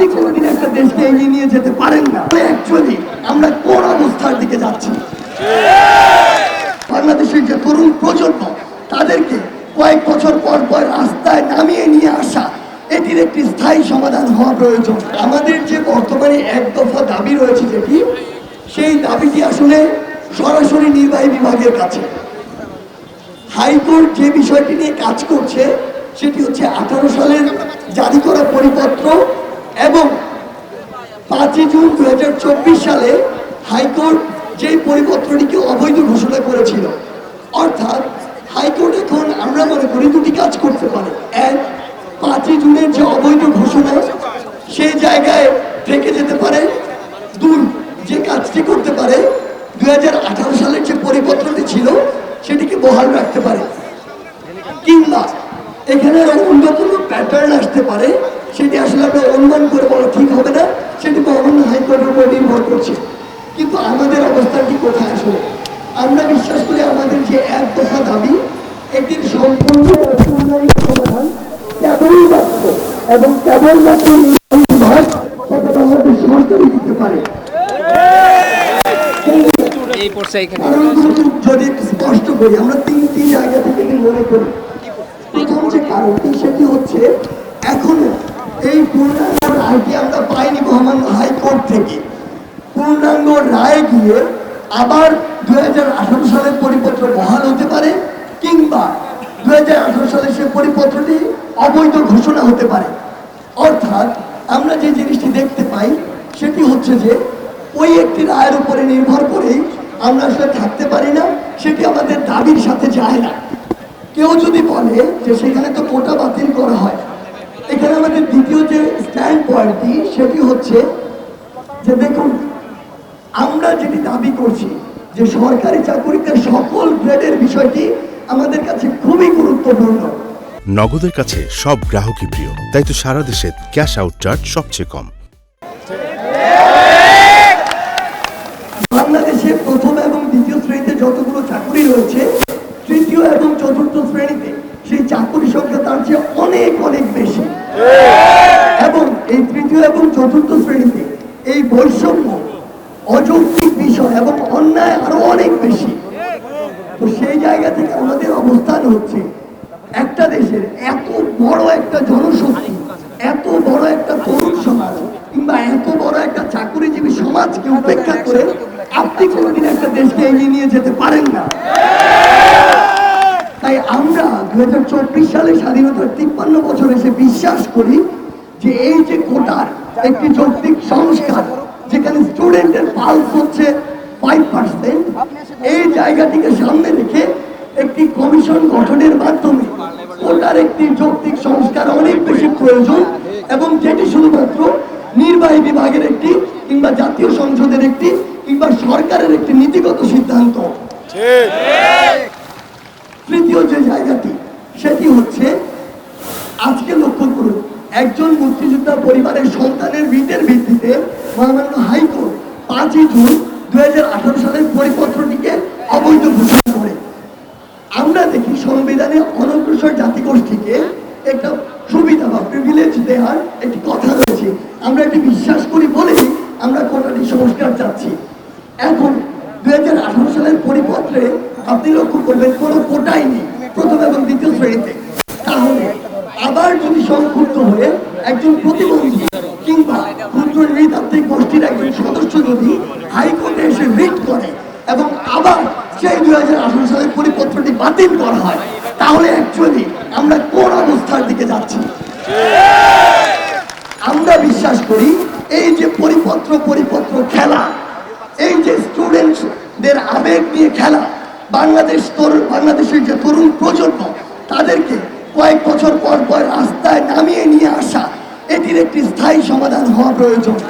আপনি কোনোদিন একটা দেশকে এগিয়ে নিয়ে যেতে পারেন না। আমরা কোন অবস্থার দিকে যাচ্ছি? বাংলাদেশের যে তরুণ প্রজন্ম, তাদেরকে কয়েক বছর পর পর রাস্তায় নামিয়ে নিয়ে আসা, এটির একটি স্থায়ী সমাধান হওয়া প্রয়োজন। আমাদের যে বর্তমানে এক দফা দাবি রয়েছে যেটি, সেই দাবিটি আসলে সরাসরি নির্বাহী বিভাগের কাছে। হাইকোর্ট যে বিষয়টি নিয়ে কাজ করছে, সেটি হচ্ছে আঠারো সালের জারি করা পরিপত্র জুন দু সালে হাইকোর্ট যেই পরিপত্রটিকে অবৈধ ঘোষণা করেছিল, অর্থাৎ হাইকোর্ট এখন আমরা মনে করি দুটি কাজ করতে পারে। এক, পাঁচই জুনের যে অবৈধ ঘোষণা সেই জায়গায় থেকে যেতে পারে। দুই, যে কাজটি করতে পারে দু সালের যে পরিপত্রটি ছিল, সেটিকে বহাল রাখতে পারে। কিংবা এখানে অন্য কোনো প্যাটার্ন আসতে পারে, সেটি আসলে আমরা অনুমান করে বলা ঠিক হবে না। উপর নির্ভর করছে। কিন্তু আমাদের অবস্থানটি কোথায় আসলে? আমরা বিশ্বাস করি আমাদের যে এক দফা দাবি এটির সম্পূর্ণ সমাধান কেবলমাত্র এবং কেবলমাত্র নির্বাহী বিভাগ বাংলাদেশ সরকারই দিতে পারে। এই পড়ছে যদি স্পষ্ট করি আমরা তিনটি জায়গা থেকে মনে করি? প্রথম যে কারণটি সেটি হচ্ছে এখনও এই রায়টি আমরা পাইনি মহামান্য হাইকোর্ট থেকে। পূর্ণাঙ্গ রায় গিয়ে আবার দু হাজার আঠারো সালের পরিপত্র বহাল হতে পারে কিংবা দুই হাজার আঠেরো সালে সে পরিপত্রটি অবৈধ ঘোষণা হতে পারে। অর্থাৎ আমরা যে জিনিসটি দেখতে পাই সেটি হচ্ছে যে ওই একটি রায়ের উপরে নির্ভর করেই আমরা আসলে থাকতে পারি না, সেটি আমাদের দাবির সাথে যায় না। কেউ যদি বলে যে সেখানে তো কোটা বাতিল করা হয় এখানে আমাদের দ্বিতীয় যে স্ট্যান্ড পয়েন্টটি সেটি হচ্ছে যে দেখুন আমরা যেটি দাবি করছি যে সরকারি চাকরিতে সকল গ্রেডের বিষয়টি আমাদের কাছে খুবই গুরুত্বপূর্ণ। নগদের কাছে সব গ্রাহকই প্রিয় তাই তো সারা দেশে ক্যাশ আউট চার্জ সবচেয়ে কম। বাংলাদেশে প্রথম এবং দ্বিতীয় শ্রেণীতে যতগুলো চাকরি রয়েছে তৃতীয় এবং চতুর্থ শ্রেণীতে সেই চাকরি সংখ্যা তার চেয়ে অনেক অনেক বেশি। এবং এই তৃতীয় এবং চতুর্থ শ্রেণীতে এই বৈষম্য অযৌক্তিক বিষয় এবং অন্যায় আরও অনেক বেশি। তো সেই জায়গা থেকে আমাদের অবস্থান হচ্ছে একটা দেশের এত বড় একটা জনশক্তি এত বড় একটা তরুণ সমাজ কিংবা এত বড় একটা চাকরিজীবী সমাজকে উপেক্ষা করে আপনি কোনোদিন একটা দেশকে এগিয়ে নিয়ে যেতে পারেন না। তাই আমরা দু হাজার চব্বিশ সালে স্বাধীনতার তিপ্পান্ন বছর এসে বিশ্বাস করি যে এই যে কোটার একটি যৌক্তিক সংস্কার, যেখানে স্টুডেন্টের পালস হচ্ছে ফাইভ পার্সেন্ট এই জায়গাটিকে সামনে রেখে একটি কমিশন গঠনের মাধ্যমে কোটার একটি যৌক্তিক সংস্কার অনেক বেশি প্রয়োজন এবং যেটি শুধুমাত্র নির্বাহী বিভাগের একটি কিংবা জাতীয় সংসদের একটি কিংবা সরকারের একটি নীতিগত সিদ্ধান্ত। তৃতীয় যে জায়গাটি সেটি হচ্ছে আজকে লক্ষ্য করুন একজন মুক্তিযোদ্ধা সন্তানের রিটের ভিত্তিতে মহামান্য হাইকোর্ট পাঁচই জুন দু সালের পরিপত্রটিকে অবৈধ ঘোষণা করে। আমরা দেখি সংবিধানে অনগ্রসর জাতিগোষ্ঠীকে একটা সুবিধা বা প্রিভিলেজ দেওয়ার একটি কথা রয়েছে। আমরা এটি বিশ্বাস করি বলেই আমরা কোটাটি সংস্কার চাচ্ছি। এখন দুই হাজার আঠারো সালের পরিপত্রে আপনি লক্ষ্য করবেন কোনো কোটাই নেই প্রথম এবং দ্বিতীয় শ্রেণীতে। তাহলে আবার যদি সংক্ষুব্ধ হয়ে একজন প্রতিবন্ধী কিংবা ক্ষুদ্র নৃতাত্ত্বিক গোষ্ঠীর একজন সদস্য যদি হাইকোর্টে এসে রিট করে এবং আবার সেই দুই সালের পরিপত্রটি বাতিল করা হয়, তাহলে অ্যাকচুয়ালি আমরা কোন অবস্থার দিকে যাচ্ছি? আমরা বিশ্বাস করি এই যে পরিপত্র পরিপত্র খেলা, এই যে স্টুডেন্টদের আবেগ নিয়ে খেলা, বাংলাদেশ তরুণ, বাংলাদেশের যে তরুণ প্রজন্ম, তাদেরকে কয়েক বছর পর পর রাস্তায় নামিয়ে নিয়ে আসা এটির একটি স্থায়ী সমাধান হওয়া প্রয়োজন।